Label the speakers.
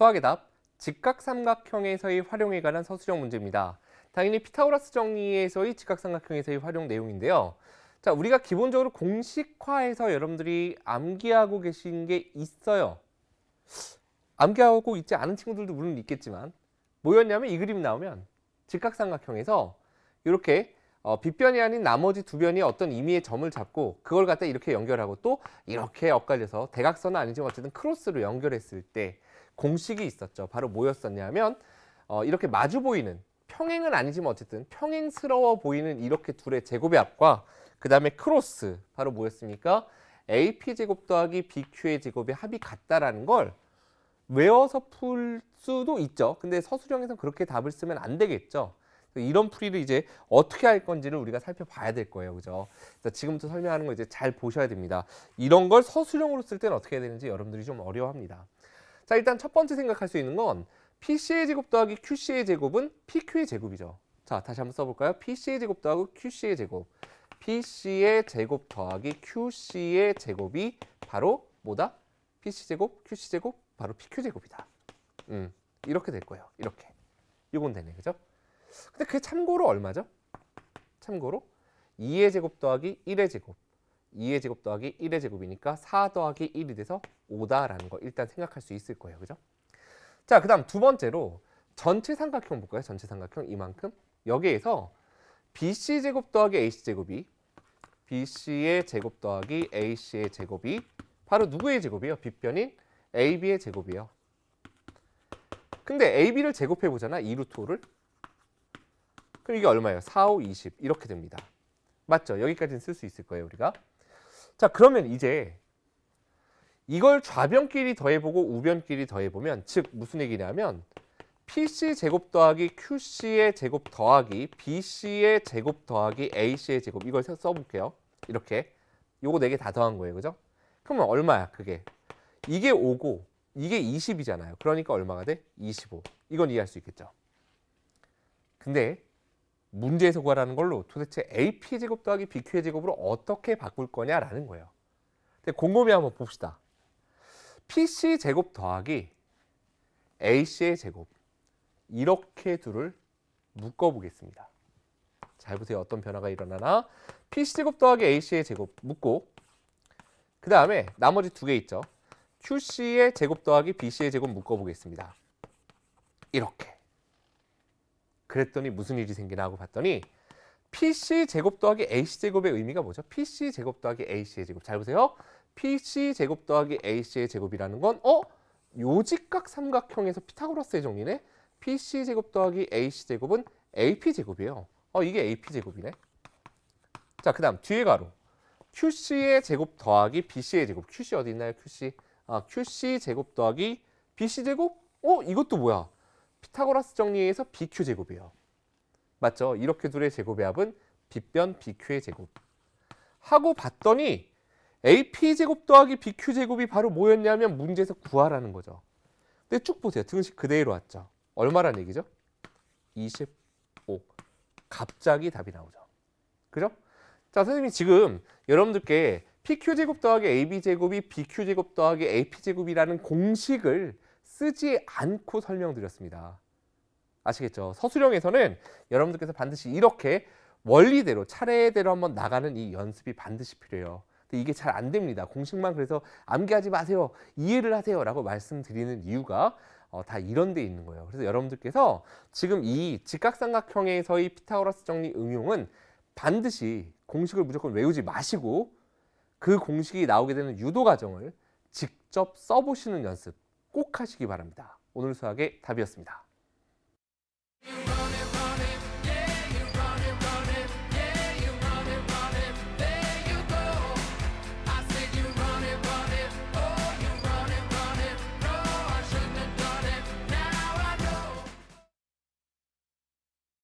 Speaker 1: 수학의 답, 직각삼각형에서의 활용에 관한 서술형 문제입니다. 당연히 피타고라스 정리에서의 직각삼각형에서의 활용 내용인데요. 자, 우리가 기본적으로 공식화해서 여러분들이 암기하고 계신 게 있어요. 암기하고 있지 않은 친구들도 물론 있겠지만 뭐였냐면 이 그림 나오면 직각삼각형에서 이렇게 어, 빗변이 아닌 나머지 두 변이 어떤 의미의 점을 잡고 그걸 갖다 이렇게 연결하고 또 이렇게 엇갈려서 대각선은 아니지만 어쨌든 크로스로 연결했을 때 공식이 있었죠. 바로 뭐였었냐면 어, 이렇게 마주 보이는 평행은 아니지만 어쨌든 평행스러워 보이는 이렇게 둘의 제곱의 합과 그 다음에 크로스 바로 뭐였습니까? AP 제곱 더하기 BQ의 제곱의 합이 같다라는 걸 외워서 풀 수도 있죠. 근데 서술형에서 그렇게 답을 쓰면 안 되겠죠. 이런 풀이를 이제 어떻게 할 건지를 우리가 살펴봐야 될 거예요. 그죠? 지금부터 설명하는 거 이제 잘 보셔야 됩니다. 이런 걸 서술형으로 쓸 때는 어떻게 해야 되는지 여러분들이 좀 어려워합니다. 자, 일단 첫 번째 생각할 수 있는 건 PC의 제곱 더하기 QC의 제곱은 PQ의 제곱이죠. 자, 다시 한번 써볼까요? PC의 제곱 더하기 QC의 제곱. PC의 제곱 더하기 QC의 제곱이 바로 뭐다? PC 제곱, QC 제곱, 바로 PQ 제곱이다. 음, 이렇게 될 거예요. 이렇게. 이건 되네, 그죠? 근데 그게 참고로 얼마죠? 참고로 2의 제곱 더하기 1의 제곱. 2의 제곱 더하기 1의 제곱이니까 4 더하기 1이 돼서 5다라는 거 일단 생각할 수 있을 거예요. 그죠? 자, 그 다음 두 번째로 전체 삼각형 볼까요? 전체 삼각형 이만큼. 여기에서 BC 제곱 더하기 AC 제곱이 BC의 제곱 더하기 AC의 제곱이 바로 누구의 제곱이에요? 빗변인 AB의 제곱이에요. 근데 AB를 제곱해 보잖아. 2루트 5를. 그럼 이게 얼마예요? 4, 5, 20 이렇게 됩니다. 맞죠? 여기까지는 쓸 수 있을 거예요, 우리가. 자, 그러면 이제 이걸 좌변끼리 더해보고 우변끼리 더해보면 즉 무슨 얘기냐면 PC 제곱 더하기 QC의 제곱 더하기 BC의 제곱 더하기 AC의 제곱 이걸 써- 써볼게요. 이렇게 요거 네 개 다 더한 거예요. 그죠? 그러면 얼마야 그게? 이게 5고 이게 20이잖아요. 그러니까 얼마가 돼? 25. 이건 이해할 수 있겠죠? 근데 문제에서 구하라는 걸로 도대체 AP 제곱 더하기 BQ의 제곱으로 어떻게 바꿀 거냐라는 거예요. 근데 곰곰이 한번 봅시다. PC 제곱 더하기 AC의 제곱 이렇게 둘을 묶어 보겠습니다. 잘 보세요. 어떤 변화가 일어나나? PC 제곱 더하기 AC의 제곱 묶고 그 다음에 나머지 두 개 있죠. QC의 제곱 더하기 BC의 제곱 묶어 보겠습니다. 이렇게. 그랬더니 무슨 일이 생기나 하고 봤더니 PC 제곱 더하기 AC 제곱의 의미가 뭐죠? PC 제곱 더하기 AC의 제곱. 잘 보세요. PC 제곱 더하기 AC의 제곱이라는 건 어? 요직각 삼각형에서 피타고라스의 정리네. PC 제곱 더하기 AC 제곱은 AP 제곱이에요. 어, 이게 AP 제곱이네. 자, 그 다음 뒤에 가로. QC의 제곱 더하기 BC의 제곱. QC 어디 있나요? QC. 아, QC 제곱 더하기 BC 제곱? 어, 이것도 뭐야? 피타고라스 정리에서 BQ 제곱이에요. 맞죠? 이렇게 둘의 제곱의 합은 빗변 BQ의 제곱. 하고 봤더니 AP 제곱 더하기 BQ 제곱이 바로 뭐였냐면 문제에서 구하라는 거죠. 근데 쭉 보세요. 등식 그대로 왔죠. 얼마란 얘기죠? 25. 갑자기 답이 나오죠. 그죠? 자, 선생님이 지금 여러분들께 PQ 제곱 더하기 AB 제곱이 BQ 제곱 더하기 AP 제곱이라는 공식을 쓰지 않고 설명드렸습니다. 아시겠죠? 서술형에서는 여러분들께서 반드시 이렇게 원리대로 차례대로 한번 나가는 이 연습이 반드시 필요해요. 근데 이게 잘 안 됩니다. 공식만 그래서 암기하지 마세요. 이해를 하세요 라고 말씀드리는 이유가 어, 다 이런 데 있는 거예요. 그래서 여러분들께서 지금 이 직각삼각형에서의 피타고라스 정리 응용은 반드시 공식을 무조건 외우지 마시고 그 공식이 나오게 되는 유도 과정을 직접 써보시는 연습 꼭 하시기 바랍니다. 오늘 수학의 답이었습니다.